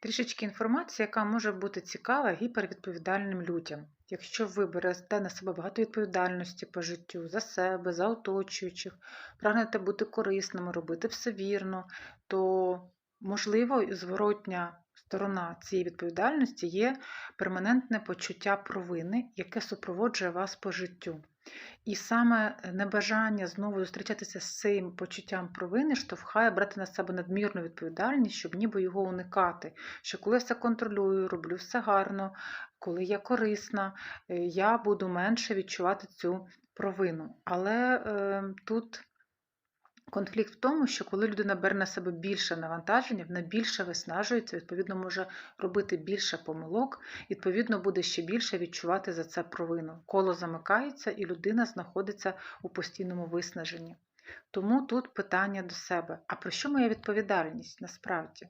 Трішечки інформації, яка може бути цікава гіпервідповідальним людям. Якщо ви берете на себе багато відповідальності по життю за себе, за оточуючих, прагнете бути корисними, робити все вірно, то можливо зворотня сторона цієї відповідальності є перманентне почуття провини, яке супроводжує вас по життю. І саме небажання знову зустрічатися з цим почуттям провини штовхає брати на себе надмірну відповідальність, щоб ніби його уникати. Що коли я все контролюю, роблю все гарно, коли я корисна, е, я буду менше відчувати цю провину. Але е, тут конфлікт в тому, що коли людина бере на себе більше навантаження, вона більше виснажується, відповідно, може робити більше помилок, відповідно, буде ще більше відчувати за це провину. Коло замикається, і людина знаходиться у постійному виснаженні. Тому тут питання до себе: а про що моя відповідальність насправді?